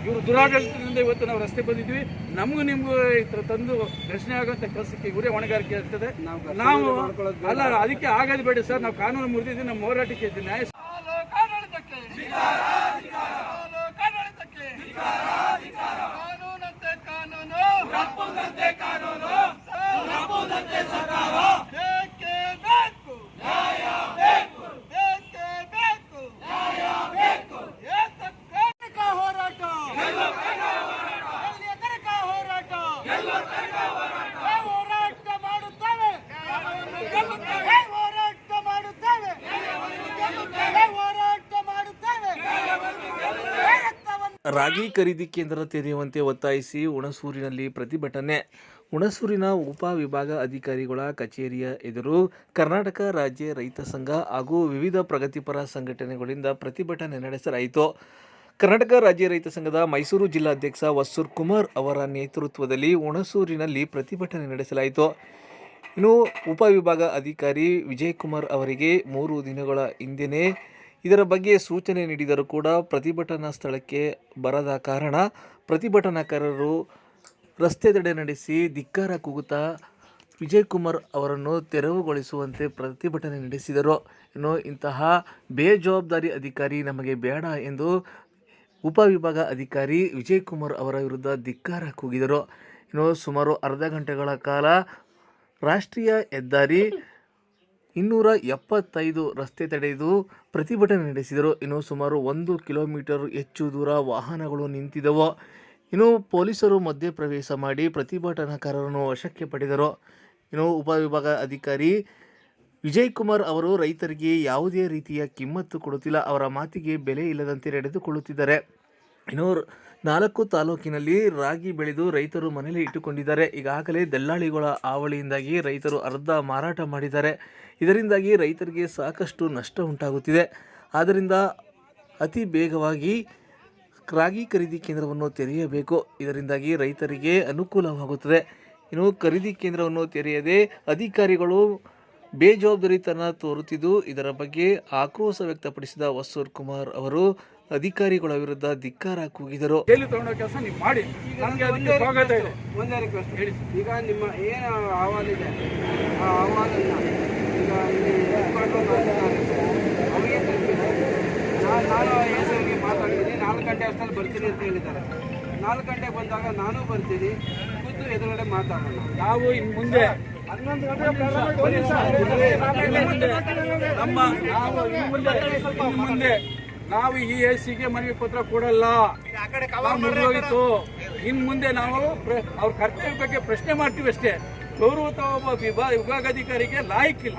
ಇವರು ದುರಾಡಳಿತದಿಂದ ಇವತ್ತು ನಾವು ರಸ್ತೆ ಬಂದಿದ್ವಿ ನಮಗೂ ನಿಮಗೂ ಈ ಥರ ತಂದು ಘರ್ಷಣೆ ಆಗುವಂತ ಕೆಲಸಕ್ಕೆ ಇವರೇ ಹೊಣೆಗಾರಿಕೆ ಇರ್ತದೆ ನಾವು ಅಲ್ಲ ಅದಕ್ಕೆ ಆಗೋದು ಬೇಡ ಸರ್. ನಾವು ಕಾನೂನು ಮುರಿದಿದ್ದೀವಿ ನಮ್ಮ ಹೋರಾಟಕ್ಕೆ ನ್ಯಾಯ ಕಾನೂನಂತೆ ಕಾನೂನು ರಪ್ಪುದಂತೆ ಕಾನೂನು ರಪ್ಪುದಂತೆ ಸರ್ಕಾರ ಬೇಕೇ ಬೇಕು ನ್ಯಾಯ ಬೇಕು ಬೇಕೇ ಬೇಕು ನ್ಯಾಯ ಬೇಕು ಏತಕ್ಕ ಹೋರಾಟ ಎಲ್ಲಿಯ ತನಕ ಹೋರಾಟ ಏ ಹೋರಾಟ ಮಾಡುತ್ತೇವೆ ಏ ಹೋರಾಟ ಮಾಡುತ್ತೇವೆ ಏ ಹೋರಾಟ ಮಾಡುತ್ತೇವೆ ಏ ರಕ್ತವನ್ನು ರಾಗಿ ಖರೀದಿ ಕೇಂದ್ರ ತೆರೆಯುವಂತೆ ಒತ್ತಾಯಿಸಿ ಹುಣಸೂರಿನಲ್ಲಿ ಪ್ರತಿಭಟನೆ. ಹುಣಸೂರಿನ ಉಪವಿಭಾಗ ಅಧಿಕಾರಿಗಳ ಕಚೇರಿಯ ಎದುರು ಕರ್ನಾಟಕ ರಾಜ್ಯ ರೈತ ಸಂಘ ಹಾಗೂ ವಿವಿಧ ಪ್ರಗತಿಪರ ಸಂಘಟನೆಗಳಿಂದ ಪ್ರತಿಭಟನೆ ನಡೆಸಲಾಯಿತು. ಕರ್ನಾಟಕ ರಾಜ್ಯ ರೈತ ಸಂಘದ ಮೈಸೂರು ಜಿಲ್ಲಾಧ್ಯಕ್ಷ ವಸೂರ್ ಕುಮಾರ್ ಅವರ ನೇತೃತ್ವದಲ್ಲಿ ಹುಣಸೂರಿನಲ್ಲಿ ಪ್ರತಿಭಟನೆ ನಡೆಸಲಾಯಿತು. ಇನ್ನು ಉಪವಿಭಾಗ ಅಧಿಕಾರಿ ವಿಜಯ್ ಕುಮಾರ್ ಅವರಿಗೆ ಮೂರು ದಿನಗಳ ಹಿಂದೆಯೇ ಇದರ ಬಗ್ಗೆ ಸೂಚನೆ ನೀಡಿದರೂ ಕೂಡ ಪ್ರತಿಭಟನಾ ಸ್ಥಳಕ್ಕೆ ಬರದ ಕಾರಣ ಪ್ರತಿಭಟನಾಕಾರರು ರಸ್ತೆ ತಡೆ ನಡೆಸಿ ಧಿಕ್ಕಾರ ಕೂಗುತ್ತಾ ವಿಜಯ್ ಕುಮಾರ್ ಅವರನ್ನು ತೆರವುಗೊಳಿಸುವಂತೆ ಪ್ರತಿಭಟನೆ ನಡೆಸಿದರು. ಇನ್ನು ಇಂತಹ ಬೇಜವಾಬ್ದಾರಿ ಅಧಿಕಾರಿ ನಮಗೆ ಬೇಡ ಎಂದು ಉಪವಿಭಾಗ ಅಧಿಕಾರಿ ವಿಜಯ್ ಕುಮಾರ್ ಅವರ ವಿರುದ್ಧ ಧಿಕ್ಕಾರ ಕೂಗಿದರು. ಇನ್ನು ಸುಮಾರು ಅರ್ಧ ಗಂಟೆಗಳ ಕಾಲ ರಾಷ್ಟ್ರೀಯ ಹೆದ್ದಾರಿ ಇನ್ನೂರ ಎಪ್ಪತ್ತೈದು ರಸ್ತೆ ತಡೆದು ಪ್ರತಿಭಟನೆ ನಡೆಸಿದರು. ಇನ್ನು ಸುಮಾರು ಒಂದು ಕಿಲೋಮೀಟರ್ ಹೆಚ್ಚು ದೂರ ವಾಹನಗಳು ನಿಂತಿದ್ದವು. ಇನ್ನು ಪೊಲೀಸರು ಮಧ್ಯಪ್ರವೇಶ ಮಾಡಿ ಪ್ರತಿಭಟನಾಕಾರರನ್ನು ವಶಕ್ಕೆ ಪಡೆದರು. ಇನ್ನು ಉಪವಿಭಾಗ ಅಧಿಕಾರಿ ವಿಜಯ್ ಕುಮಾರ್ ಅವರು ರೈತರಿಗೆ ಯಾವುದೇ ರೀತಿಯ ಕಿಮ್ಮತ್ತು ಕೊಡುತ್ತಿಲ್ಲ. ಅವರ ಮಾತಿಗೆ ಬೆಲೆ ಇಲ್ಲದಂತೆ ನಡೆದುಕೊಳ್ಳುತ್ತಿದ್ದಾರೆ. ಇನ್ನು ನಾಲ್ಕು ತಾಲೂಕಿನಲ್ಲಿ ರಾಗಿ ಬೆಳೆದು ರೈತರು ಮನೆಯಲ್ಲಿ ಇಟ್ಟುಕೊಂಡಿದ್ದಾರೆ. ಈಗಾಗಲೇ ದಲ್ಲಾಳಿಗಳ ಹಾವಳಿಯಿಂದಾಗಿ ರೈತರು ಅರ್ಧ ಮಾರಾಟ ಮಾಡಿದ್ದಾರೆ. ಇದರಿಂದಾಗಿ ರೈತರಿಗೆ ಸಾಕಷ್ಟು ನಷ್ಟ ಉಂಟಾಗುತ್ತಿದೆ. ಆದ್ದರಿಂದ ಅತಿ ಬೇಗವಾಗಿ ರಾಗಿ ಖರೀದಿ ಕೇಂದ್ರವನ್ನು ತೆರೆಯಬೇಕು. ಇದರಿಂದಾಗಿ ರೈತರಿಗೆ ಅನುಕೂಲವಾಗುತ್ತದೆ. ಇನ್ನು ಖರೀದಿ ಕೇಂದ್ರವನ್ನು ತೆರೆಯದೆ ಅಧಿಕಾರಿಗಳು ಬೇಜವಾಬ್ದಾರಿತನ ತೋರುತ್ತಿದ್ದು, ಇದರ ಬಗ್ಗೆ ಆಕ್ರೋಶ ವ್ಯಕ್ತಪಡಿಸಿದ ವಸೂರ್ ಕುಮಾರ್ ಅವರು ಅಧಿಕಾರಿಗಳ ವಿರುದ್ಧ ಧಿಕ್ಕಾರ ಕೂಗಿದರು. ಜೈಲು ತಗೊಂಡೋ ಕೆಲಸ ನೀವು ಮಾಡಿ. ನಮಗೆ ಅದಕ್ಕೆ ಸ್ವಾಗತ ಇದೆ. ಒಂದೇ ರಿಕ್ವೆಸ್ಟ್ ಈಗ ನಿಮ್ಮ ಏನು ಅಹವಾಲಿದೆ ಆ ಅಹವಾಲನ್ನು ಈಗ ನಾನು ನಾನು ಎಸ್ ಐಗೆ ಮಾತಾಡಿದ್ದೀನಿ ನಾಲ್ಕು ಗಂಟೆ ಅಷ್ಟರಲ್ಲಿ ಬರ್ತೀನಿ ಅಂತ ಹೇಳಿದ್ದಾರೆ. ನಾಲ್ಕು ಗಂಟೆಗೆ ಬಂದಾಗ ನಾನು ಬರ್ತೀನಿ. ಖುದ್ದು ಎದುರುಗಡೆ ಮಾತಾಡೋಣ. ನಾವು ಇನ್ನು ಮುಂದೆ ನಮ್ಮ ನಾವು ಇನ್ನು ಮುಂದೆ ಇನ್ನು ಮುಂದೆ ನಾವು ಈ ಎ ಸಿಗೆ ಮನವಿ ಪತ್ರ ಕೊಡಲ್ಲ. ಮುಗಿದೋಗಿತ್ತು ಇನ್ನು ಮುಂದೆ ನಾವು ಅವ್ರ ಕರ್ತವ್ಯ ಬಗ್ಗೆ ಪ್ರಶ್ನೆ ಮಾಡ್ತೀವಿ ಅಷ್ಟೇ. ಗೌರವತ ಒಬ್ಬ ವಿಭಾ- ವಿಭಾಗಾಧಿಕಾರಿಗೆ ಲಾಯಕ್ಕಿಲ್ಲ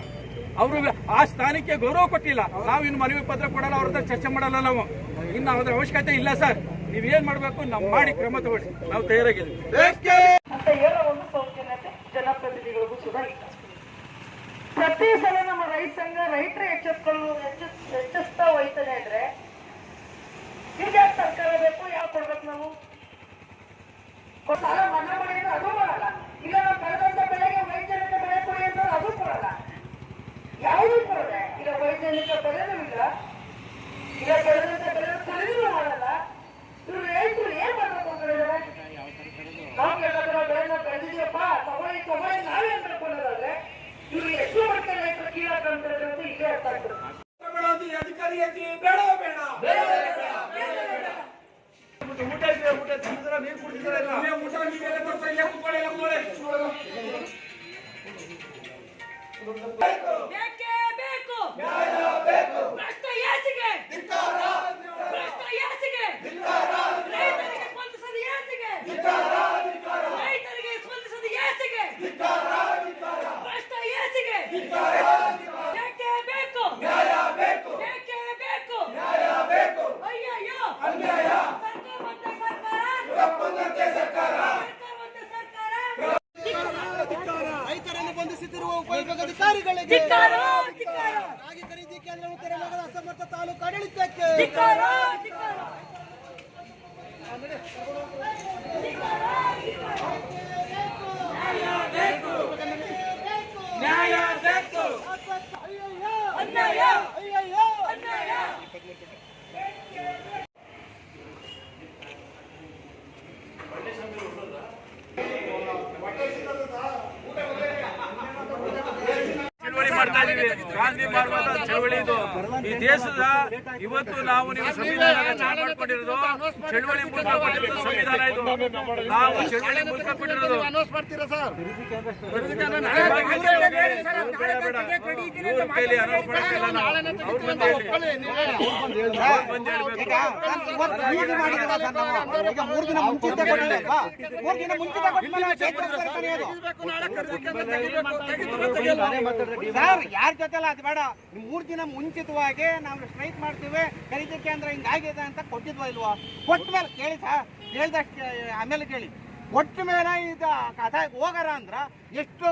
ಅವರು ಆ ಸ್ಥಾನಕ್ಕೆ ಗೌರವ ಕೊಟ್ಟಿಲ್ಲ. ನಾವು ಇನ್ನು ಮನವಿ ಪತ್ರ ಕೊಡಲ್ಲ ಅವ್ರ ಹತ್ರ ಚರ್ಚೆ ಮಾಡಲ್ಲ ನಾವು. ಇನ್ನು ಅದ್ರ ಅವಶ್ಯಕತೆ ಇಲ್ಲ ಸರ್. ನೀವೇನ್ ಮಾಡಬೇಕು ನಾವು ಮಾಡಿ ಕ್ರಮ ತಗೊಳ್ಳಿ. ನಾವು ತಯಾರಾಗಿದ್ದೀವಿ. ಜನಪ್ರತಿನಿಧಿಗಳಿಗೂ ಪ್ರತಿ ಸಲ ನಮ್ಮ ರೈತ ಸಂಘ ರೈತರ ಎಚ್ಚೆತ್ಕೊಳ್ಳು, ಎಚ್ಚ- ಎಚ್ಚರಿಸ್ತಾ ಹೋಯ್ತಾನೆ ಈಗ ಯಾಕೆ ಸರ್ಕಾರ ಬೇಕು ಯಾವ ಕೊಡ್ಬೇಕು ನಾವು? ಸಾಲ ಮನ್ನಾ ಮಾಡಿ ಅಂದ್ರೆ ಅದು ಮಾಡಲ್ಲ ಈಗ ನಾವು ಕಳೆದಂತ ಬೆಳೆಗೆ ವೈಜ್ಞಾನಿಕ ಬೆಳೆ ಕೊಡಿ ಅಂತ ಅದು ಕೊಡಲ್ಲ. ಯಾವುದೂ ಕೊಡದೆ ಈಗ ವೈಜ್ಞಾನಿಕ ಬೆಲೆನೂ ಇಲ್ಲ. ಈಗ ಬೆಳೆದಂತ ಬೆಲೆ ಖರೀದಿನೂ ಮಾಡಲ್ಲ. ಇವ್ರು ರೈತರು ಏನ್ ಮಾಡ್ಬೇಕು ಅಂತ ಹೇಳಿದ್ರೆ ನಾವು ಬೇಕಾದ್ರೆ ಬೆಳೆನ ಬೆಳೆದಿದ್ಯಪ್ಪ, ತಗೊಳ್ಳಿ ತಗೊಳ್ಳಿ, ನಾವೇ ಇವ್ರು ಎಷ್ಟು ಮಟ್ಟಿಗೆ ರೈತರು ಕೀಳಾಗ್ತಾರೆ ಅಂತ ಇಲ್ಲೇ ಅರ್ಥ ಆಗ್ತದೆ. ಬೇಕೇ ಬೇಕು. ಭ್ರಷ್ಟ ಯಾಸಿಗೆ ಭ್ರಷ್ಟ ಯಾಸಿಗೆ ರೈತರಿಗೆ ಸ್ಪಂದಿಸದ ಯಾಸಿಗೆ ರೈತರಿಗೆ ಸ್ಪಂದಿಸದ ಯಾಸಿಗೆ ಭ್ರಷ್ಟ ಯಾಸಿಗೆ ಬೇಕೇ ಬೇಕು ಬೇಕೇ ಬೇಕು ಅಯ್ಯಯ್ಯೋ ಸರ್ಕಾರವಂತೆ ಸರ್ಕಾರ ಸರ್ಕಾರವಂತೆ ಸರ್ಕಾರ ರೈತರನ್ನು ಬಂಧಿಸುತ್ತಿರುವ ಉಪವಿಭಾಗಾಧಿಕಾರಿಗಳಿಗೆ ರಾಗಿ ಖರೀದಿ ಕೇಂದ್ರವನ್ನು ತೆರೆಯಲಾಗದ ಅಸಮರ್ಥ ತಾಲೂಕು ಆಡಳಿತಕ್ಕೆ ಧಿಕ್ಕಾರ ಧಿಕ್ಕಾರ ನ್ಯಾಯ ಬೇಕು ಅನ್ಯಾಯ ಅನ್ಯಾಯ ಅಯ್ಯಯ್ಯೋ ಅನ್ಯಾಯ ಚಳವಳಿ ಮಾಡ್ತಾ ಇದೀವಿ ಗಾಂಧಿ ಮಾಡುವಂತ ಚಳವಳಿ ಇದು ಈ ದೇಶದ ಇವತ್ತು ನಾವು ನೀವು ಸಂವಿಧಾನ ಚಾಲ ಮಾಡ್ಕೊಂಡಿರೋದು ಚಳವಳಿ ಮೂಲಕ ಕೊಟ್ಟಿರೋದು ಸಂವಿಧಾನ ಇದು ನಾವು ಚಳವಳಿ ಮೂಲಕ ಕೊಟ್ಟಿರೋದು ಕೈಲಿ ಅನೌನ್ಸ್ ಮಾಡಕ್ಕಿಲ್ಲ ನಾವು. ಅವ್ರು ಬಂದು ಹೇಳಿ. ಅವ್ರು ಬಂದು ಹೇಳ್ಬೇಕು. ಯಾರ ಜೊತೆ ಅಲ್ಲ ಅದು ಬೇಡ. ಮೂರು ದಿನ ಮುಂಚಿತವಾಗಿ ನಾವು ಸ್ಟ್ರೈಕ್ ಮಾಡ್ತೀವಿ. ಖರೀದಿ ಕೇಂದ್ರ ಹಿಂಗಾಗಿದೆ ಅಂತ ಕೊಟ್ಟಿದ್ವಾ ಇಲ್ವಾ? ಕೊಟ್ಟ ಮೇಲೆ ಕೇಳಿ ಸರ್ ಆಮೇಲೆ ಕೇಳಿ. ಕೊಟ್ಟ ಮೇಲೆ ಇದು ಕಥ ಹೋಗಾರ ಅಂದ್ರ ಎಷ್ಟು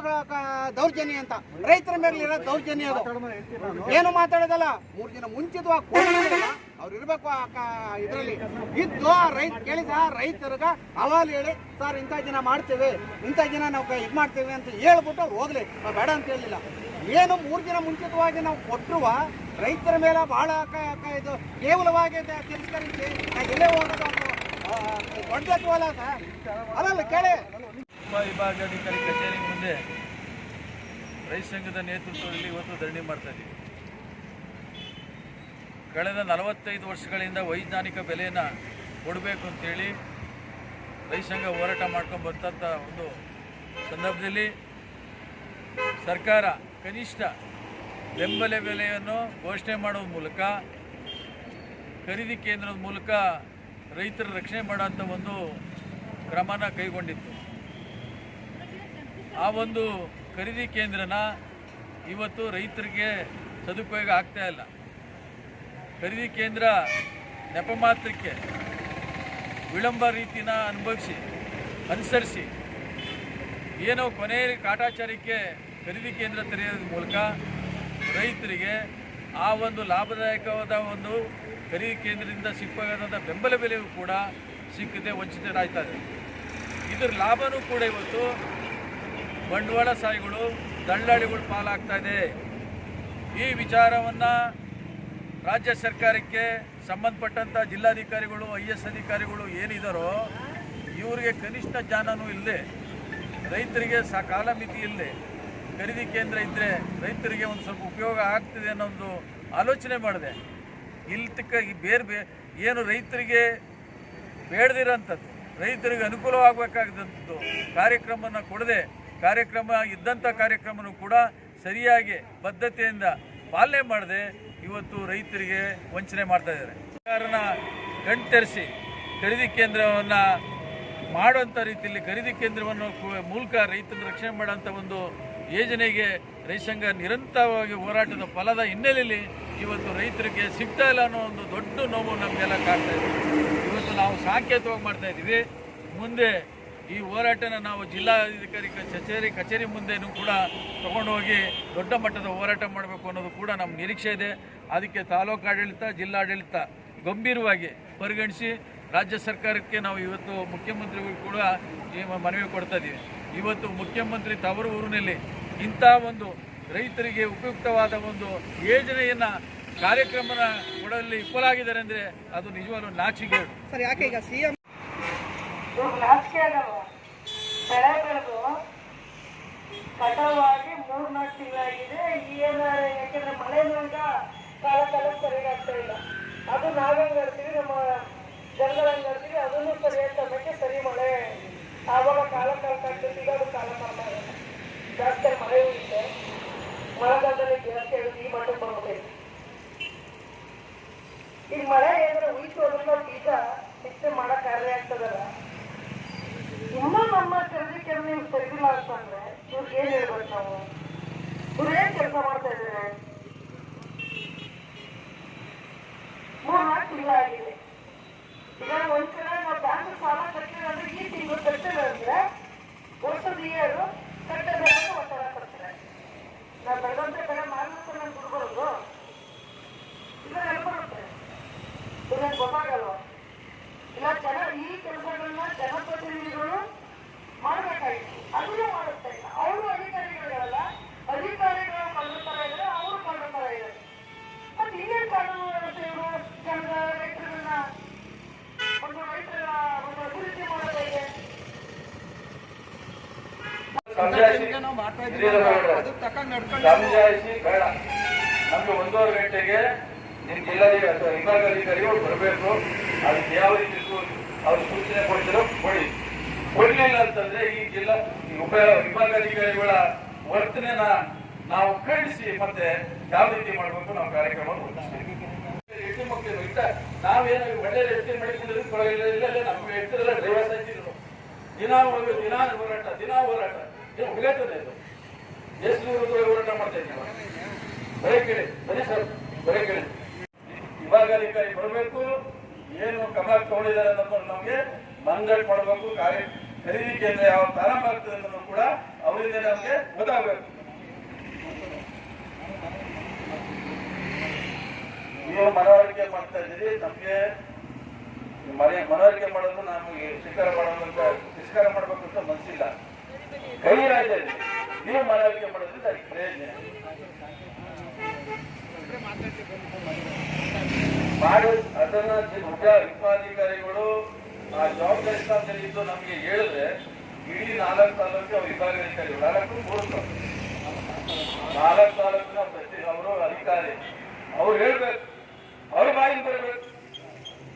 ದೌರ್ಜನ್ಯ ಅಂತ. ರೈತರ ಮೇಲೆ ಇರೋ ದೌರ್ಜನ್ಯ ಏನು ಮಾತಾಡೋದಲ್ಲ? ಮೂರು ದಿನ ಮುಂಚಿತವಾಗಿ ಅವ್ರು ಇರ್ಬೇಕು ಇದ್ರಲ್ಲಿ. ಇದ್ದು ರೈತ ಕೇಳಿದ ರೈತರಿಗ ಅವಾಲು ಹೇಳಿ, ಸರ್ ಇಂಥ ದಿನ ಮಾಡ್ತೇವೆ. ಇಂಥ ದಿನ ನಾವು ಇದು ಮಾಡ್ತೇವೆ ಅಂತ ಹೇಳ್ಬಿಟ್ಟು ಅವ್ರು ಹೋಗ್ಲಿ. ಬೇಡ ಅಂತ ಹೇಳಿಲ್ಲ ಏನು ಮೂರು ದಿನ ಮುಂಚಿತವಾಗಿ ನಾವು ಕೊಟ್ಟರುವ ರೈತರ ಮೇಲೆ ಬಹಳ ಇದು ಕೇವಲವಾಗಿ ತಿರಸ್ಕರಿಸಿ ಎಲ್ಲೇ ಹೋಗೋದು ದೊಡ್ಡದಲ್ಲ ಸರ್ ಕೇಳಿ. ಉಪವಿಭಾಗಾಧಿಕಾರಿ ಕಚೇರಿ ಮುಂದೆ ರೈತ ಸಂಘದ ನೇತೃತ್ವದಲ್ಲಿ ಇವತ್ತು ಧರಣಿ ಮಾಡ್ತಾ ಇದ್ದೀವಿ. ಕಳೆದ ನಲವತ್ತೈದು ವರ್ಷಗಳಿಂದ ವೈಜ್ಞಾನಿಕ ಬೆಲೆಯನ್ನು ಕೊಡಬೇಕು ಅಂತೇಳಿ ರೈತ ಸಂಘ ಹೋರಾಟ ಮಾಡ್ಕೊಂಡು ಬಂದಂಥ ಒಂದು ಸಂದರ್ಭದಲ್ಲಿ ಸರ್ಕಾರ ಕನಿಷ್ಠ ಬೆಂಬಲ ಬೆಲೆಯನ್ನು ಘೋಷಣೆ ಮಾಡುವ ಮೂಲಕ, ಖರೀದಿ ಕೇಂದ್ರದ ಮೂಲಕ ರೈತರ ರಕ್ಷಣೆ ಮಾಡುವಂಥ ಒಂದು ಕ್ರಮನ ಕೈಗೊಂಡಿತ್ತು. ಆ ಒಂದು ಖರೀದಿ ಕೇಂದ್ರನ ಇವತ್ತು ರೈತರಿಗೆ ಸದುಪಯೋಗ ಆಗ್ತಾ ಇಲ್ಲ. ಖರೀದಿ ಕೇಂದ್ರ ನೆಪ ಮಾತ್ರಕ್ಕೆ ವಿಳಂಬ ರೀತಿನ ಅನುಭವಿಸಿ, ಅನುಸರಿಸಿ, ಏನೋ ಕೊನೆಯಲ್ಲಿ ಕಾಟಾಚಾರಕ್ಕೆ ಖರೀದಿ ಕೇಂದ್ರ ತೆರೆಯೋದ್ರ ಮೂಲಕ ರೈತರಿಗೆ ಆ ಒಂದು ಲಾಭದಾಯಕವಾದ ಒಂದು ಖರೀದಿ ಕೇಂದ್ರದಿಂದ ಸಿಕ್ಕಬೇಕಾದಂಥ ಬೆಂಬಲ ಬೆಲೆಯೂ ಕೂಡ ಸಿಕ್ಕದೆ ವಂಚಿತರಾಗ್ತಾ ಇದೆ ಇದ್ರ ಲಾಭನೂ ಕೂಡ ಇವತ್ತು ಬಂಡವಾಳ ಸಾಯಿಗಳು ದಳ್ಳಾಳಿಗಳು ಪಾಲಾಗ್ತಾ ಇದೆ. ಈ ವಿಚಾರವನ್ನು ರಾಜ್ಯ ಸರ್ಕಾರಕ್ಕೆ ಸಂಬಂಧಪಟ್ಟಂಥ ಜಿಲ್ಲಾಧಿಕಾರಿಗಳು ಐ ಎಸ್ ಅಧಿಕಾರಿಗಳು ಏನಿದ್ದಾರೋ ಇವರಿಗೆ ಕನಿಷ್ಠ ಜ್ಞಾನನೂ ಇಲ್ಲದೆ, ರೈತರಿಗೆ ಸ ಕಾಲಮಿತಿ ಇಲ್ಲದೆ ಖರೀದಿ ಕೇಂದ್ರ ಇದ್ದರೆ ರೈತರಿಗೆ ಒಂದು ಸ್ವಲ್ಪ ಉಪಯೋಗ ಆಗ್ತಿದೆ ಅನ್ನೋ ಒಂದು ಆಲೋಚನೆ ಮಾಡಿದೆ. ಇಲ್ಲಿ ತಕ್ಕ ಈ ಬೇರೆ ಬೇ, ಏನು ರೈತರಿಗೆ ಬೇಡದಿರೋಂಥದ್ದು, ರೈತರಿಗೆ ಅನುಕೂಲವಾಗಬೇಕಾದಂಥದ್ದು ಕಾರ್ಯಕ್ರಮವನ್ನು ಕೊಡದೆ, ಕಾರ್ಯಕ್ರಮ ಇದ್ದಂಥ ಕಾರ್ಯಕ್ರಮನೂ ಕೂಡ ಸರಿಯಾಗಿ ಬದ್ಧತೆಯಿಂದ ಪಾಲನೆ ಮಾಡದೆ ಇವತ್ತು ರೈತರಿಗೆ ವಂಚನೆ ಮಾಡ್ತಾ ಇದ್ದಾರೆ. ಸರ್ಕಾರನ ಕಣ್ತರಿಸಿ ಖರೀದಿ ಕೇಂದ್ರವನ್ನು ಮಾಡುವಂಥ ರೀತಿಯಲ್ಲಿ ಖರೀದಿ ಕೇಂದ್ರವನ್ನು ಮೂಲಕ ರೈತನ ರಕ್ಷಣೆ ಮಾಡೋಂಥ ಒಂದು ಯೋಜನೆಗೆ ರೈತ ಸಂಘ ನಿರಂತರವಾಗಿ ಹೋರಾಟದ ಫಲದ ಹಿನ್ನೆಲೆಯಲ್ಲಿ ಇವತ್ತು ರೈತರಿಗೆ ಸಿಗ್ತಾ ಇಲ್ಲ ಅನ್ನೋ ಒಂದು ದೊಡ್ಡ ನೋವು ನಮಗೆಲ್ಲ ಕಾಡ್ತಾ ಇದೆ. ಇವತ್ತು ನಾವು ಸಾಂಕೇತವಾಗಿ ಮಾಡ್ತಾ ಇದ್ದೀವಿ. ಮುಂದೆ ಈ ಹೋರಾಟನ ನಾವು ಜಿಲ್ಲಾಧಿಕಾರಿ ಕಚೇರಿ ಕಚೇರಿ ಮುಂದೆನೂ ಕೂಡ ತಗೊಂಡೋಗಿ ದೊಡ್ಡ ಮಟ್ಟದ ಹೋರಾಟ ಮಾಡಬೇಕು ಅನ್ನೋದು ಕೂಡ ನಮ್ಮ ನಿರೀಕ್ಷೆ ಇದೆ. ಅದಕ್ಕೆ ತಾಲೂಕು ಆಡಳಿತ, ಜಿಲ್ಲಾಡಳಿತ ಗಂಭೀರವಾಗಿ ಪರಿಗಣಿಸಿ ರಾಜ್ಯ ಸರ್ಕಾರಕ್ಕೆ ನಾವು ಇವತ್ತು ಮುಖ್ಯಮಂತ್ರಿಗಳು ಕೂಡ ಮನವಿ ಕೊಡ್ತಾ ಇದ್ದೀವಿ. ಇವತ್ತು ಮುಖ್ಯಮಂತ್ರಿ ತವರು ಊರಿನಲ್ಲಿ ಇಂಥ ಒಂದು ರೈತರಿಗೆ ಉಪಯುಕ್ತವಾದ ಒಂದು ಯೋಜನೆಯನ್ನು ಕಾರ್ಯಕ್ರಮನ ಕೊಡಲಿ ವಿಫಲಾಗಿದ್ದಾರೆ ಅಂದರೆ ಅದು ನಿಜವಾಗ್ಲೂ ನಾಚಿಗೆ ಸರ್ ಯಾಕೆ ಈಗ ಸಿ ಎಂ ನಾಚಿಕೆ ಬೆಳೆ ಬೆಳೆದು ಕಟಾವಾಗಿ ಮೂರ್ನಾಲ್ಕು ತಿಂಗಳಾಗಿದೆ. ಏನಾರ ಯಾಕೆಂದ್ರೆ ಮಳೆನೂ ಈಗ ಕಾಲ ಕಾಲ ಸರಿಯಾಗಿ ಇಲ್ಲ. ಅದು ನಾವೇನು ಹೇಳ್ತೀವಿ ನಮ್ಮ ಜನಗಳು ಹೇಳ್ತೀವಿ ಅದನ್ನು ಸರಿಯಾದ ಸಮಯಕ್ಕೆ ಸರಿ ಮಳೆ ಆವಾಗ ಕಾಲ ಆಗ್ತೈತಿ ಈಗ ಕಾಲ ಜಾಸ್ತಿ ಮಳೆ ಇದೆ ಮಳೆಗಾಲದಲ್ಲಿ ಜಾಸ್ತಿ ಆಗುತ್ತೆ ಈ ಮಟ್ಟಕ್ಕೆ ಬರ್ಬೇಕು ಈಗ ಮಳೆ ಏನಾದ್ರೆ ಉಳಿತು ಅದನ್ನ ಬೀಜ ಹೆಚ್ಚು ಮಾಡಕ್ ಕಾರ್ಯ ಆಗ್ತದಲ್ಲ? ನಮ್ಮ ಖರೀದಿ ಕೆಲಸ ನೀವು ಸರಿಗಿಲ್ಲ ಅಂತಂದ್ರೆ ಇವ್ರಿಗೆ ಏನ್ ಹೇಳ್ಬೇಕು ನಾವು? ಇವ್ರು ಏನ್ ಕೆಲಸ ಮಾಡ್ತಾ ಇದ್ದಾರೆ? ಮೂರ್ ನಾಲ್ಕು ತಿಂಗಳಾಗಿದೆ. ಈಗ ಒಂದ್ ಕಡೆ ನಾವು ಬ್ಯಾಂಕ್ ಸಾಲ ಈ ತಿಂಗಳು ಇದನ್ನ ಗೊತ್ತಾಗಲ್ವಾ ಇಲ್ಲ ಜನ ಈ ಕೆಲಸಗಳನ್ನ ಜನಪ್ರತಿನಿಧಿಗಳು ಮಾಡಬೇಕಾಗಿತ್ತು ಅದನ್ನು ಮಾಡುತ್ತಾ ಇಲ್ಲ ಅವರು ಅಧಿಕಾರಿಗಳಲ್ಲ ಅದು ತಕೊಂಡ್ ನಡ್ಕೊಂಡು ಸಮಜಾಯಿಸಿ ಬೇಡ ನಮ್ಗೆ ಒಂದೂವರೆ ಗಂಟೆಗೆ ನಿಮ್ ಜಿಲ್ಲಾಧಿಕಾರಿ ವಿಭಾಗಾಧಿಕಾರಿಗಳು ಬರಬೇಕು ಅದಕ್ಕೆ ಯಾವ ರೀತಿ ಅವ್ರು ಸೂಚನೆ ಕೊಡ್ತಿರೋ ಕೊಡಿ ಕೊಡ್ಲಿಲ್ಲ ಅಂತಂದ್ರೆ ಈ ಜಿಲ್ಲಾ ಉಪ ವಿಭಾಗಾಧಿಕಾರಿಗಳ ವರ್ತನೆನ ನಾವು ಖಂಡಿಸಿ ಮತ್ತೆ ಯಾವ ರೀತಿ ಮಾಡಬೇಕು ನಾವು ಕಾರ್ಯಕ್ರಮ ರೂಪಿಸ್ತೀವಿ ಹೆಣ್ಣು ಮಕ್ಕಳು ಇಂಥ ನಾವೇನು ಒಳ್ಳೆ ಎತ್ತಿ ಮಾಡಿಕೊಂಡಿದ್ರು ಪರವಾಗಿಲ್ಲ ನಮ್ಮ ಹೆಸರೆಲ್ಲ ಡ್ರೈವರ್ಸ್ ಆಗಿದ್ರು ದಿನ ಹೋಗಿ ದಿನ ಹೋರಾಟ ದಿನ ಹೋರಾಟ. ಏನು ಮುಗಿತದೆ ಇದು. ಎಷ್ಟು ದೂರ ಹೋರಾಟ ಮಾಡ್ತಾ ಇದ್ದೀವಿ ಬರೀ ಕೇಳಿ ಬರೀ ಸರ್, ಬರೀ ಕೇಳಿ. ವಿಭಾಗಾಧಿಕಾರಿ ಬರಬೇಕು, ಏನು ಕ್ರಮ ತಗೊಂಡಿದ್ದಾರೆ ಅನ್ನೋದು ನಮಗೆ ಮಂಗಟ್ ಮಾಡಬೇಕು ಕಾರ್ಯ ಖರೀದಿ ಕೇಂದ್ರ ಯಾವ ಪ್ರಾರಂಭ ಆಗ್ತದೆ ಅನ್ನೋದು ಕೂಡ ಅವರಿಂದ ನಮಗೆ ಗೊತ್ತಾಗಬೇಕು. ನೀವು ಮನವರಿಕೆ ಮಾಡ್ತಾ ಇದ್ದೀರಿ, ನಮಗೆ ಮನೆ ಮನವರಿಕೆ ಮಾಡೋದು ನಮಗೆ ಸ್ವೀಕಾರ ಮಾಡೋದು ಅಂತ ತಿರಸ್ಕಾರ ಮಾಡಬೇಕು ಅಂತ ಮನಸ್ಸಿಲ್ಲ. ಕೈ ರಾಜ್ಯ. ನೀವು ಮನವರಿಕೆ ಮಾಡೋದ್ರಿಂದ ಅದಕ್ಕೆ ಪ್ರಯೋಜನ. ಮಾಡಿ ಅದನ್ನ ಮುಖ್ಯ ವಿಭಾಗಾಧಿಕಾರಿಗಳು ಆ ಜವಾಬ್ದಾರಿ ಸ್ಥಾನದಲ್ಲಿ ಇದ್ದು ನಮಗೆ ಹೇಳಿದ್ರೆ ಇಡೀ ನಾಲ್ಕು ತಾಲೂಕು ವಿಭಾಗಾಧಿಕಾರಿಗಳು ನಾಲ್ಕು ಮೂರು. ನಾಲ್ಕು ತಾಲೂಕಿನ ಪ್ರತಿ ಅವರು ಅಧಿಕಾರಿ. ಅವ್ರು ಹೇಳ್ಬೇಕು. ಅವ್ರ ಬಾಯಿಂದ ಬರಬೇಕು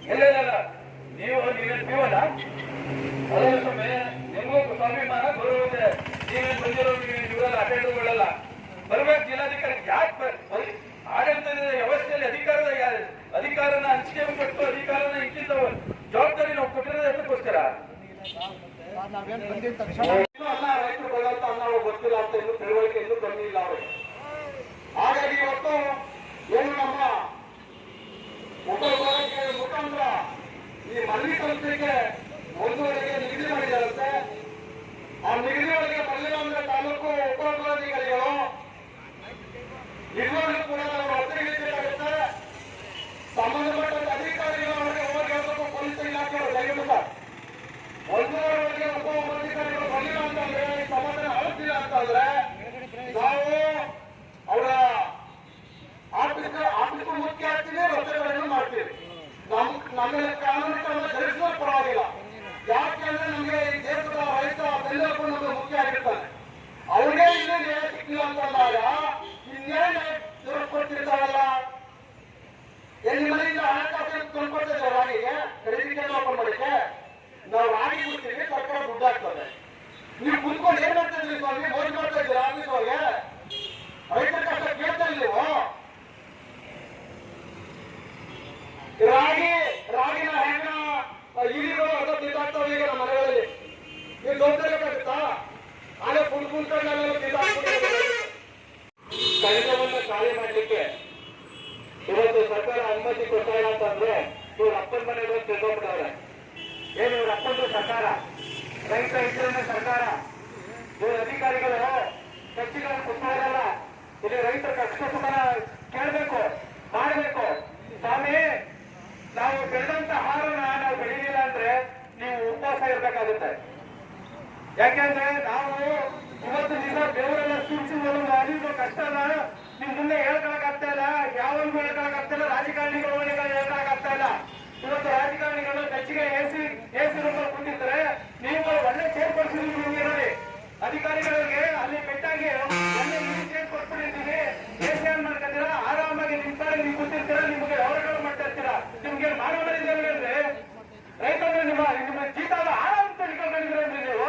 ಎಲ್ಲೆಲ್ಲ ನೀವು ಇಲ್ಲ. ನೀವು ನೀವೇನು ಪೀವನ ಅದೇ ಸ್ವಾಮಿ ನಿಮಗೂ ಸ್ವಾಭಿಮಾನ ಗೌರವ ಇದೆ ನೀವೇನು ಬಂದಿರೋ ಇವರೆಲ್ಲ ಅಟೆಂಡರ್ಗಳೆಲ್ಲ ಬರ್ಬೇಕು ಜಿಲ್ಲಾಧಿಕಾರಿ, ಯಾಕೆ ಆಡಳಿತದ ವ್ಯವಸ್ಥೆಯಲ್ಲಿ ಅಧಿಕಾರದ ಅಧಿಕಾರನ ಹಂಚಿಕೆ ಕೊಟ್ಟು ಅಧಿಕಾರನ ಇಂಚಿದ ಜವಾಬ್ದಾರಿ ನಾವು ಕೊಟ್ಟಿರೋದು ಅದಕ್ಕೋಸ್ಕರ ಅನ್ನ ರೈತರು ಬೆಳೆದಂತ ಅನ್ನ ಗೊತ್ತಿಲ್ಲ ಅಂತ ಇನ್ನು ತಿಳುವಳಿಕೆ ಇನ್ನೂ ಕಮ್ಮಿ ಇಲ್ಲ ಅವರು. ಹಾಗಾಗಿ ಇವತ್ತು ಏನು ನಮ್ಮ ಮುಖಾಂತರ ಈ ಮಲ್ಲಿ ಸಂಸ್ಥೆಗೆ ಒಂದೂವರೆಗೆ ನಿಗದಿ ಮಾಡಿದಾರಂತೆ ಆ ನಿಗದಿಯೊಳಗೆ ಬರಲಿಲ್ಲ ಅಂದ್ರೆ ತಾಲೂಕು ಉಪವಿಭಾಗಾಧಿಕಾರಿಗಳು ಇರುವಾಗಲೂ ಕೂಡ ನಾವು ಹತ್ತಿರಗಳಿಸಬೇಕಾಗುತ್ತೆ ಸಂಬಂಧಪಟ್ಟ ಅಧಿಕಾರಿಗಳು ಅವರಿಗೆ ಹೋಗಿ ಹೇಳ್ಬೇಕು ಪೊಲೀಸ್ ಇಲಾಖೆಯವರು ದಯವಿಟ್ಟು ಸರ್ ಒಂದೂವರೆಗೆ ಉಪವಿಭಾಗಾಧಿಕಾರಿಗಳು ಬರಲಿಲ್ಲ ಅಂತಂದ್ರೆ ಸಮಾಧಾನ ಆಗುತ್ತಿಲ್ಲ ಅಂತಂದ್ರೆ ನಾವು ಅವರ ಆರ್ಥಿಕ ಆರ್ಥಿಕ ಮುಖ್ಯ ಆಗ್ತೀವಿ ರಸ್ತೆಗಳನ್ನು ಮಾಡ್ತೀವಿ. ನಮ್ ನಮ್ಮ ಕಾನೂನು ಕ್ರಮ ಪರವಾಗಿಲ್ಲ. ಯಾಕೆಂದ್ರೆ ನಮಗೆ ಈ ದೇಶದ ರೈತ ನಮಗೆ ಮುಖ್ಯ ಆಗಿರ್ತಾನೆ. ಅವ್ರಿಗೆ ಇನ್ನೂ ನ್ಯಾಯ ಸಿಕ್ಕಿಲ್ಲ ಅಂತಂದಾಗ ಇನ್ನೇನ್ ಕೊಡ್ತಿರ್ತಾರಲ್ಲ ಎಲ್ಲಿ ಮನೆಯಿಂದ ಹಣಕಾಸು ತಂದ್ಕೊಡ್ತಿದ್ರೆ ರಾಗಿಗೆ ಖರೀದಿ ಕೇಂದ್ರ ಓಪನ್ ಮಾಡಿಕ್ಕೆ ನಾವು ರಾಗಿ ಕೊಡ್ತೀವಿ ಸರ್ಕಾರ ದುಡ್ಡು ಹಾಕ್ತದೆ ನೀವು ಕುತ್ಕೊಂಡು ಏನ್ ಮಾಡ್ತಾ ಇದ್ರಿ ಸ್ವಾಮಿ ಮೋದಿ ಮಾಡ್ತಾ ಇದ್ದೀರಾ ಆಫೀಸ್ ಒಳಗೆ ರೈತರ ಕಷ್ಟ ಕೇಳ್ತಾ ಇಲ್ಲ ನೀವು ರಾಗಿ ರಾಗಿನ ಹೆಂಗ ಇಲಿಗಳು ಅದ ತಿಂದಾಗ್ತಾವ ಈಗ ನಮ್ಮ ಮನೆಗಳಲ್ಲಿ ನೀವು ನೋಡ್ತಿರ್ಬೇಕಾಗುತ್ತಾ ಆಲೆ ಕುಣ್ ಕುಣ್ಕೊಂಡೆಲ್ಲ ಕಡಿತವನ್ನ ಖಾಲಿ ಮಾಡ್ಲಿಕ್ಕೆ ಇವತ್ತು ಸರ್ಕಾರ ಅನುಮತಿ ಕೊಡ್ತಾ ಇಲ್ಲ ಅಂತಂದ್ರೆ ಇವ್ರ ಅಪ್ಪನ ಮನೆಗೆ ತಿಳ್ಕೊಂಡ್ಬಿಟ್ಟವ್ರೆ ಏನು ಇವ್ರ ಅಪ್ಪಂದು ಸರ್ಕಾರ? ರೈತ ಇದ್ರೆ ಸರ್ಕಾರ? ಇವ್ರ ಅಧಿಕಾರಿಗಳು ಕಚ್ಚಿಗಳನ್ನು ಕೊಡ್ತಾರಲ್ಲ ಇಲ್ಲಿ ರೈತರ ಕಷ್ಟ ಸುಖನ ಕೇಳಬೇಕು, ಮಾಡಬೇಕು. ಸ್ವಾಮಿ, ನಾವು ಬೆಳೆದಂತ ಆಹಾರನ ನಾವು ಬೆಳೀಲಿಲ್ಲ ಅಂದ್ರೆ ನೀವು ಉಪವಾಸ ಇರ್ಬೇಕಾಗುತ್ತೆ. ಯಾಕೆಂದ್ರೆ ನಾವು ಇವತ್ತು ದಿನ ದೇವರೆಲ್ಲ ಸೂಚಿಸಿ ಒಂದು ಕಷ್ಟ ಕಷ್ಟನ ನಿಮ್ ಮುಂದೆ ಹೇಳ್ಕೊಳಕ್ ಆಗ್ತಾ ಇಲ್ಲ. ಯಾವೊಂದು ಹೇಳ್ಕೊಳಕ್ ಆಗ್ತಾ ಇಲ್ಲ. ರಾಜಕಾರಣಿಗಳು ಹೇಳ್ಕೊಳಕ್ ಆಗ್ತಾ ಇಲ್ಲ. ಇವತ್ತು ರಾಜಕಾರಣಿಗಳು ಕಚ್ಚಿಗೆ ಎಸಿ ಎಸಿ ರೂಪ ಕೂತಿದ್ರೆ ನೀವು ಒಳ್ಳೆ ಚೇರ್ ಕೊಡ್ಸಿದ್ರಿ ನಿಮ್ಗೆ ನೋಡಿ ಅಧಿಕಾರಿಗಳಿಗೆ ಅಲ್ಲಿ ಬೆಟ್ಟಾಗಿ ಒಳ್ಳೆ ಇಲ್ಲಿ ಚೇರ್ ಕೊಟ್ಬಿಟ್ಟಿದ್ದೀವಿ ಎಸಿ ಆನ್ ಮಾಡ್ಕೊತೀರಾ ಆರಾಮಾಗಿ ನಿಮ್ ಕಡೆ ನೀವು ಕೂತಿರ್ತೀರಾ ನಿಮ್ಗೆ ಅವರುಗಳು ಮಾಡ್ತಾ ಇರ್ತೀರಾ ನಿಮ್ಗೆ ಮಾಡೋಣ ಅಂದ್ರೆ ರೈತರು ನಿಮ್ಮ ನಿಮ್ಮ ಜೀತದ ಆಳ ಅಂತ ತಿಳ್ಕೊಂಡಿದ್ದೀರೇನ್ರಿ ನೀವು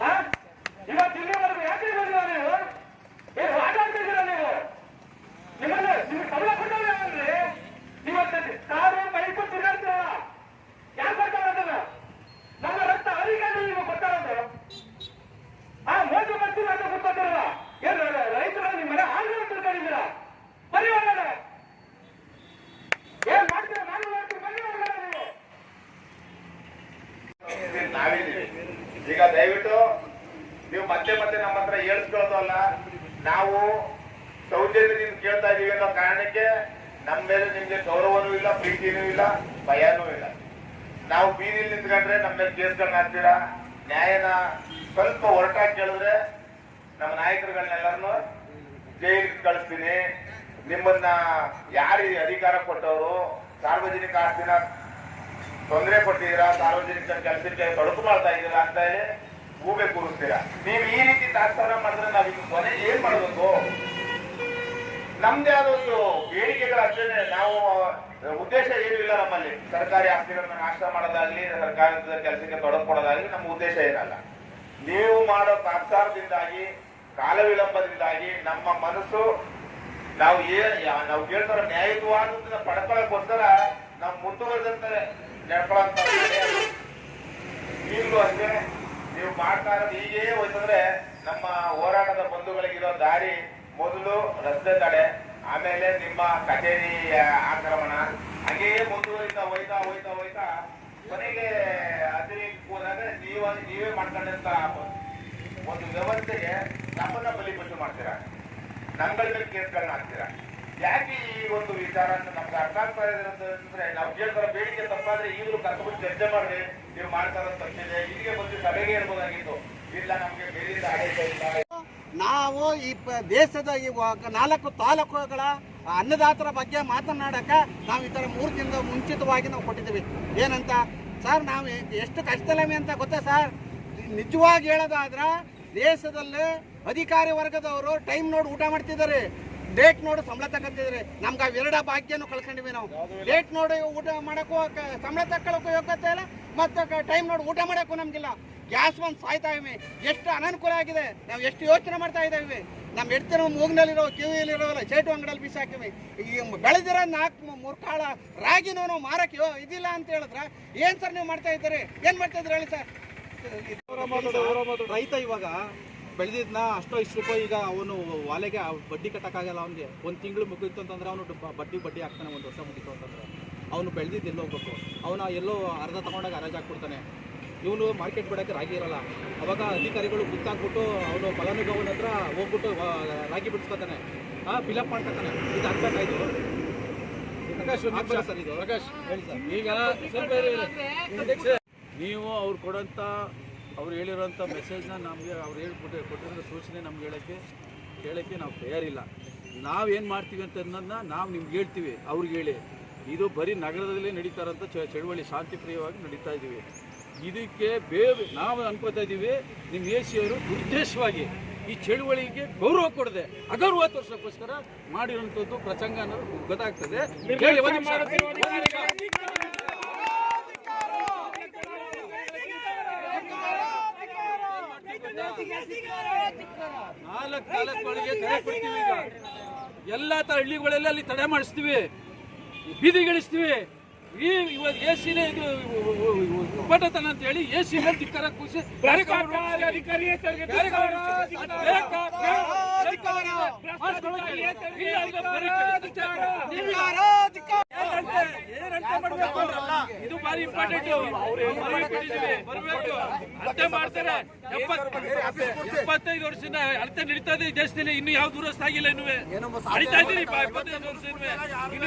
ಹಾ? ಇವತ್ತು ಇಲ್ಲಿವರೆಗೂ ಯಾಕೆ ಬಂದಿಲ್ಲ ನೀವು ಏನು ಆಟ ಆಡ್ತಿದ್ದೀರಾ ನೀವು ನಿಮ್ಮನ್ನ ನಿಮ್ಗೆ ಸಂಬಳ ಕೊಟ್ಟವ್ರು ಯಾರನ್ರಿ ಇವತ್ತು ಕಾರು ಬೈಕು ತಿರುಗಾಡ್ತೀರಲ್ಲ ಯಾರು ಕೊಡ್ತಾರ ಅದನ್ನ ನಮ್ಮ ರಕ್ತ ಅಧಿಕಾರಿ ನೀವು ಕೊಟ್ಟಾರದು ಆ ಮೋದಿ ಮಾಡ್ತೀರ ಅಂತ ಗೊತ್ತಿರಲ್ಲ ಏನು ರೈತರು ನಿಮ್ಮ ಮನೆ ಆಂಗ್ಲ ತಿಳ್ಕೊಂಡಿದ್ದೀರಾ ಬರೀ ಒಳ್ಳೆ ಏನ್ ಮಾಡ್ತೀರಾ ನಾನು ಮಾಡ್ತೀನಿ ಬರೀ ಒಳ್ಳೆ ನೀವು ನಾವಿದ್ದೀವಿ ಈಗ ದಯವಿಟ್ಟು ನೀವು ಮತ್ತೆ ಮತ್ತೆ ನಮ್ಮ ಹತ್ರ ಹೇಳ್ಸ್ಕೊಳ್ಳೋದಲ್ಲ ನಾವು ಸೌಜನ್ಯದಿಂದ ಕೇಳ್ತಾ ಇದೀವಿ ಅನ್ನೋ ಕಾರಣಕ್ಕೆ ನಮ್ಮ ಮೇಲೆ ನಿಮ್ಗೆ ಗೌರವನೂ ಇಲ್ಲ, ಪ್ರೀತಿನೂ ಇಲ್ಲ, ಭಯನೂ ಇಲ್ಲ. ನಾವು ಬೀದಿಲಿ ನಿಂತ್ಕೊಂಡ್ರೆ ನಮ್ಮ ಮೇಲೆ ಕೇಸ್ಗಳನ್ನ ಹಾಕ್ತೀರಾ? ನ್ಯಾಯನ ಸ್ವಲ್ಪ ಹೊರಟಾಗಿ ಕೇಳಿದ್ರೆ ನಮ್ಮ ನಾಯಕರುಗಳನ್ನೆಲ್ಲರನ್ನು ಜೈಲಿಗೆ ಕಳಿಸ್ತೀನಿ. ನಿಮ್ಮನ್ನ ಯಾರು ಅಧಿಕಾರ ಕೊಟ್ಟವರು? ಸಾರ್ವಜನಿಕ ಆಸ್ತಿನ ತೊಂದರೆ ಕೊಟ್ಟಿದ್ದೀರಾ ಸಾರ್ವಜನಿಕ ಕೆಲಸಕ್ಕೆ ತೊಡಕು ಮಾಡ್ತಾ ಇದ್ದೀರಾ ಅಂತ ಹೇಳಿ ಹೂಬೆ ಕೂರಿಸ್ತೀರಾ? ನೀವು ಈ ರೀತಿ ತಾತ್ಸಾರ ಮಾಡಿದ್ರೆ ನಾವು ಈಗ ಕೊನೆ ಏನ್ ಮಾಡಬೇಕು? ನಮ್ದೇ ಆದ ಒಂದು ಬೇಡಿಕೆಗಳ ಅಷ್ಟೇ ನಾವು ಉದ್ದೇಶ ಏನೂ ಇಲ್ಲ ನಮ್ಮಲ್ಲಿ. ಸರ್ಕಾರಿ ಆಸ್ತಿಗಳನ್ನ ನಾಶ ಮಾಡೋದಾಗ್ಲಿ, ಸರ್ಕಾರದ ಕೆಲಸಕ್ಕೆ ತೊಡಗಿಕೊಡೋದಾಗ್ಲಿ ನಮ್ಮ ಉದ್ದೇಶ ಏನಲ್ಲ. ನೀವು ಮಾಡೋ ತಾತ್ಸಾರದಿಂದಾಗಿ ಕಾಲ ವಿಳಂಬದಿಂದಾಗಿ ನಮ್ಮ ಮನಸ್ಸು, ನಾವು ಏನ್ ನಾವು ಕೇಳ್ತಾರ ನ್ಯಾಯಯುತವಾದ ಪಡ್ಕೊಳ್ಳೋಕ್ಕೋಸ್ಕರ ನಾವು ಮುಂದುವರೆದಂತ ನಡ್ಕೊಳ್ಳೋಂತ. ಈಗಲೂ ಅಷ್ಟೇ, ನೀವು ಮಾಡ್ತಾ ಇರೋದು ಹೀಗೇ ಹೋಯ್ತಂದ್ರೆ ನಮ್ಮ ಹೋರಾಟದ ಬಂಧುಗಳಿಗಿರೋ ದಾರಿ ಮೊದಲು ರಸ್ತೆ ತಡೆ, ಆಮೇಲೆ ನಿಮ್ಮ ಕಚೇರಿ ಆಕ್ರಮಣ. ಹಾಗೆಯೇ ಮುಂದುವರಿತಾ ಹೋಯ್ತಾ ಹೋಯ್ತಾ ಹೋಯ್ತಾ ಕೊನೆಗೆ ಅತಿರೇಕ ಹೋದಾಗ ನೀವ ನೀವೇ ಮಾಡ್ಕೊಂಡಂತ ಒಂದು ವ್ಯವಸ್ಥೆಗೆ ನಮ್ಮನ್ನ ಬಲಿಪಶು ಮಾಡ್ತೀರಾ? ನಮ್ಗಳ ಮೇಲೆ ಕೇಸ್ಗಳನ್ನ ಹಾಕ್ತೀರಾ? ಯಾಕೆ ಈ ಒಂದು ವಿಚಾರ ಅಂತ ನಮ್ಗೆ ಅರ್ಥ ಆಗ್ತಾ ಇದೆ ಅಂತಂದ್ರೆ ನಾವು ಕೇಳ್ತಾರ, ಬೇಡಿಕೆ ತಪ್ಪಾದ್ರೆ ಈಗಲೂ ಕರ್ಕೊಂಡು ಚರ್ಚೆ ಮಾಡ್ರಿ, ನೀವು ಮಾಡ್ತಾರ ತಪ್ಪಿದೆ ಇಲ್ಲಿಗೆ ಬಂದು ಸಭೆಗೆ ಇರ್ಬೋದಾಗಿತ್ತು. ಇಲ್ಲ, ನಮ್ಗೆ ಬೇರೆ ಆಡಳಿತ ಇಲ್ಲ. ನಾವು ಈ ದೇಶದ ಈ ನಾಲ್ಕು ತಾಲೂಕುಗಳ ಅನ್ನದಾತರ ಬಗ್ಗೆ ಮಾತನಾಡಕ ನಾವು ಈ ಥರ ಮೂರು ದಿನದ ಮುಂಚಿತವಾಗಿ ನಾವು ಕೊಟ್ಟಿದ್ದೀವಿ. ಏನಂತ? ಸರ್, ನಾವು ಎಷ್ಟು ಕಷ್ಟದಲ್ಲಿ ಅಂತ ಗೊತ್ತಾ ಸರ್? ನಿಜವಾಗಿ ಹೇಳೋದಾದ್ರೆ, ದೇಶದಲ್ಲಿ ಅಧಿಕಾರಿ ವರ್ಗದವರು ಟೈಮ್ ನೋಡಿ ಊಟ ಮಾಡ್ತಿದ್ದಾರೆ. ಡೇಟ್ ನೋಡಿ ಸಂಬಳ ತಗೊಂತಿದ್ರೆ ನಮ್ಗೆ ಅವೆರಡ ಭಾಗ್ಯನೂ ಕಳ್ಕೊಂಡಿವಿ ನಾವು. ಡೇಟ್ ನೋಡಿ ಊಟ ಮಾಡೋಕ್ಕೂ ಸಂಬಳ ತಕ್ಕೊಳ್ಳೋಕ್ಕೂ ಯೋಗ್ಯತೆ ಇಲ್ಲ, ಮತ್ತು ಟೈಮ್ ನೋಡಿ ಊಟ ಮಾಡೋಕ್ಕೂ ನಮಗಿಲ್ಲ. ಗ್ಯಾಸ್ ಬಂದು ಸಾಯ್ತಾ ಇವೆ. ಎಷ್ಟು ಅನನುಕೂಲ ಆಗಿದೆ. ನಾವು ಎಷ್ಟು ಯೋಚನೆ ಮಾಡ್ತಾ ಇದ್ದೀವಿ. ನಮ್ಮ ಎಡ್ತಿನ ಮೂಗ್ನಲ್ಲಿರೋ ಕಿವಿಯಲ್ಲಿರೋಲ್ಲ ಚೇಟು ಅಂಗಡಿಯಲ್ಲಿ ಬಿಸಾಕಿವಿ. ಈ ಬೆಳೆದಿರೋ ನಾಲ್ಕು ಮೂರು ಕಾಳ ರಾಗಿನೂ ಮಾರಕ್ಕೆ ಇದಿಲ್ಲ ಅಂತ ಹೇಳಿದ್ರೆ ಏನ್ ಸರ್ ನೀವು ಮಾಡ್ತಾ ಇದ್ದೀರಿ? ಏನು ಮಾಡ್ತಾ ಇದ್ರಿ ಹೇಳಿ ಸರ್? ರೈತ ಇವಾಗ ಬೆಳೆದಿದ್ನ ಅಷ್ಟೋ ಇಷ್ಟು ರೂಪಾಯಿ ಈಗ ಅವನು ವಾಲೆಗೆ ಬಡ್ಡಿ ಕಟ್ಟಕ್ಕಾಗಲ್ಲ ಅವನಿಗೆ. ಒಂದು ತಿಂಗಳು ಮುಗಿತು ಅಂತಂದ್ರೆ ಅವನು ಬಡ್ಡಿ ಬಡ್ಡಿ ಹಾಕ್ತಾನೆ ಒಂದು ವರ್ಷ ಮುಗಿತು ಅಂತಂದ್ರೆ. ಅವನು ಬೆಳೆದಿದ್ದು ಎಲ್ಲೋ ಹೋಗ್ಬೇಕು ಅವನ ಎಲ್ಲೋ ಅರ್ಧ ತಗೊಂಡಾಗ ಹರಾಜ್ ಇವನು ಮಾರ್ಕೆಟ್ ಬಿಡೋಕ್ಕೆ ರಾಗಿ ಇರಲ್ಲ. ಅವಾಗ ಅಧಿಕಾರಿಗಳು ಗುತ್ತಾಕ್ಬಿಟ್ಟು ಅವನು ಫಲಾನುಭವನ ಹತ್ರ ಹೋಗ್ಬಿಟ್ಟು ರಾಗಿ ಬಿಡಿಸ್ಕೊತಾನೆ. ಆ ಫಿಲಪ್ ಮಾಡ್ಕೊತಾನೆ. ಇದು ಆಗ್ಬೇಕಾಯ್ತು ಇದು? ಸರ್ ಇದು? ಹೇಳಿ ಸರ್. ಈಗ. ನೀವು ಅವ್ರು ಕೊಡೋಂಥ ಅವ್ರು ಹೇಳಿರೋಂಥ ಮೆಸೇಜ್ನ ನಮಗೆ ಅವ್ರು ಹೇಳ್ಬಿಟ್ಟು ಕೊಟ್ಟಿರೋ ಸೂಚನೆ ನಮ್ಗೆ ಹೇಳೋಕ್ಕೆ ಹೇಳೋಕ್ಕೆ ನಾವು ತಯಾರಿಲ್ಲ. ನಾವೇನು ಮಾಡ್ತೀವಿ ಅಂತ ಅನ್ನೋದನ್ನ ನಾವು ನಿಮ್ಗೆ ಹೇಳ್ತೀವಿ. ಅವ್ರಿಗೆ ಹೇಳಿ. ಇದು ಬರೀ ನಗರದಲ್ಲಿ ನಡೀತಾರಂಥ ಚಳವಳಿ ಶಾಂತಿಪ್ರಿಯವಾಗಿ ನಡೀತಾ ಇದ್ದೀವಿ ಇದಕ್ಕೆ ಬೇರೆ ನಾವು ಅನ್ಕೋತಾ ಇದ್ದೀವಿ ನಿಮ್ಮ ಎ ಸಿ ಅವರು ಉದ್ದೇಶವಾಗಿ ಈ ಚಳುವಳಿಗೆ ಗೌರವ ಕೊಡದೆ ಅಗೌರವ ತೋರ್ಸೋಕ್ಕೋಸ್ಕರ ಮಾಡಿರುವಂಥದ್ದು ಪ್ರಸಂಗ ಅನ್ನೋದು ಗೊತ್ತಾಗ್ತದೆ. ನಾಲ್ಕು ತಾಲೂಕುಗಳಿಗೆ ತಡೆ ಕೊಡ್ತೀವಿ ಈಗ. ಎಲ್ಲಾ ತರ ಹಳ್ಳಿಗಳೆಲ್ಲ ಅಲ್ಲಿ ತಡೆ ಮಾಡಿಸ್ತೀವಿ. ಬೀದಿಗಿಳಿಸ್ತೀವಿ. ಈ ಇವತ್ತು ಎ ಸಿನೇ ಇದು ಉಪಟತನ ಅಂತ ಹೇಳಿ ಎ ಸಿ ಮೇಲೆ ಧಿಕ್ಕಾರ ಕೂಸಿ ಇದು ಬಾರಿ ಇಂಪಾರ್ಟೆಂಟ್ ಬರಬೇಕು. ಅರ್ಥ ಮಾಡ್ತಾರೆ. ಎಪ್ಪತ್- ಇಪ್ಪತ್ತೈದು ವರ್ಷದಿಂದ ಅರ್ಥ ನಡೀತಾ ಇದೆ ದೇಶದಲ್ಲಿ. ಇನ್ನು ಯಾವ ದೂರಸ್ಥ ಆಗಿಲ್ಲ ಇನ್ನು ನಡೀತಾ ಇದ್ದೀನಿ ಇಪ್ಪತ್ತೈದು ವರ್ಷ ಇನ್ನು